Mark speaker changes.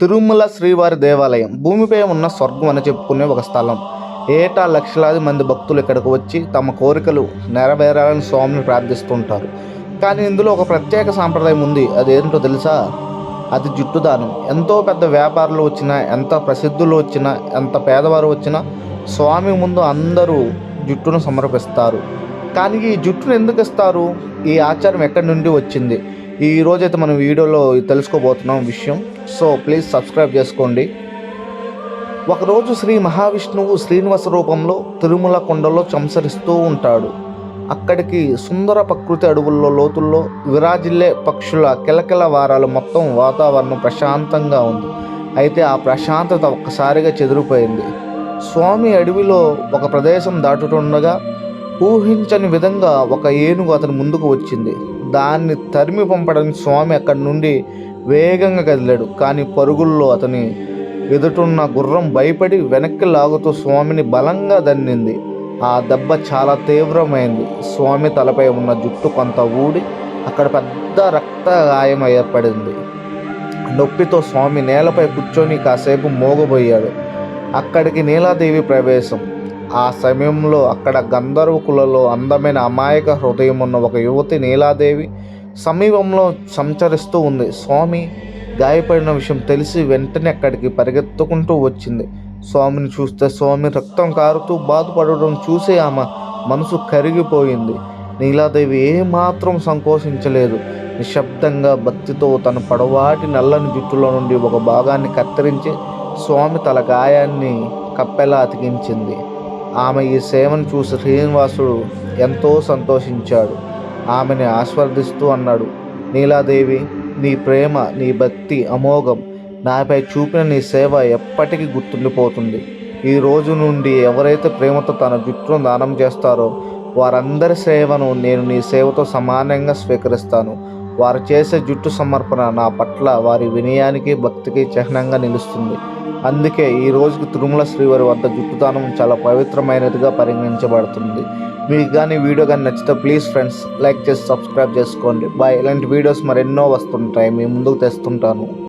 Speaker 1: తిరుమల శ్రీవారి దేవాలయం. భూమిపై ఉన్న స్వర్గం అని చెప్పుకునే ఒక స్థలం. ఏటా లక్షలాది మంది భక్తులు ఇక్కడికి వచ్చి తమ కోరికలు నెరవేరాలని స్వామిని ప్రార్థిస్తుంటారు. కానీ ఇందులో ఒక ప్రత్యేక సాంప్రదాయం ఉంది. అదేంటో తెలుసా? అది జుట్టుదానం ఎంతో పెద్ద వ్యాపారులు వచ్చినా ఎంత ప్రసిద్ధులు వచ్చినా ఎంత పేదవారు వచ్చినా స్వామి ముందు అందరూ జుట్టును సమర్పిస్తారు. కానీ ఈ జుట్టును ఎందుకు ఇస్తారు? ఈ ఆచారం ఎక్కడి నుండి వచ్చింది? ఈ రోజైతే మనం వీడియోలో తెలుసుకోబోతున్నాం విషయం. సో ప్లీజ్ సబ్స్క్రైబ్ చేసుకోండి. ఒకరోజు శ్రీ మహావిష్ణువు శ్రీనివాస రూపంలో తిరుమల కొండలో చంసరిస్తూ ఉంటాడు. అక్కడికి సుందర ప్రకృతి అడవుల్లో లోతుల్లో విరాజిల్లే పక్షుల కిలకిల వారాలు మొత్తం వాతావరణం ప్రశాంతంగా ఉంది. అయితే ఆ ప్రశాంతత ఒక్కసారిగా చెదిరిపోయింది. స్వామి అడవిలో ఒక ప్రదేశం దాటుతుండగా ఊహించని విధంగా ఒక ఏనుగు అతని ముందుకు వచ్చింది. దాన్ని తరిమి పంపడానికి స్వామి అక్కడి నుండి వేగంగా కదిలాడు. కానీ పరుగుల్లో అతని ఎదుటున్న గుర్రం భయపడి వెనక్కి లాగుతూ స్వామిని బలంగా దన్నింది. ఆ దెబ్బ చాలా తీవ్రమైంది. స్వామి తలపై ఉన్న జుట్టు కొంత ఊడి అక్కడ పెద్ద రక్త గాయం ఏర్పడింది. నొప్పితో స్వామి నేలపై కూర్చొని కాసేపు మోగబోయాడు. అక్కడికి నీలాదేవి ప్రవేశం. ఆ సమయంలో అక్కడ గంధర్వకులలో అందమైన అమాయక హృదయం ఉన్న ఒక యువతి నీలాదేవి సమీపంలో సంచరిస్తూ ఉంది. స్వామి గాయపడిన విషయం తెలిసి వెంటనే అక్కడికి పరిగెత్తుకుంటూ వచ్చింది. స్వామిని చూస్తే స్వామి రక్తం కారుతూ బాధపడడం చూసి ఆమె మనసు కరిగిపోయింది. నీలాదేవి ఏమాత్రం సంకోచించలేదు. నిశ్శబ్దంగా భక్తితో తన పొడవాటి నల్లని జుట్టులో నుండి ఒక భాగాన్ని కత్తిరించి స్వామి తల గాయాన్ని కప్పెలా అతికించింది. ఆమె ఈ సేవను చూసి శ్రీనివాసుడు ఎంతో సంతోషించాడు. ఆమెని ఆస్వాదిస్తూ అన్నాడు. నీలాదేవి నీ ప్రేమ నీ భక్తి అమోఘం నాపై చూపిన నీ సేవ ఎప్పటికీ గుర్తుండిపోతుంది. ఈ రోజు నుండి ఎవరైతే ప్రేమతో తన జుట్టును దానం చేస్తారో వారందరి సేవను నేను నీ సేవతో సమానంగా స్వీకరిస్తాను. వారు చేసే జుట్టు సమర్పణ నా పట్ల వారి వినయానికి భక్తికి చిహ్నంగా నిలుస్తుంది. అందుకే ఈ రోజుకి తిరుమల శ్రీవారి వద్ద జుట్టు దానం చాలా పవిత్రమైనదిగా పరిగణించబడుతుంది. మీకు కానీ వీడియో కానీ నచ్చితే ప్లీజ్ ఫ్రెండ్స్ లైక్ చేసి సబ్స్క్రైబ్ చేసుకోండి. బాయ్. ఇలాంటి వీడియోస్ మరెన్నో వస్తుంటాయి. మీ ముందుకు తెస్తుంటాను.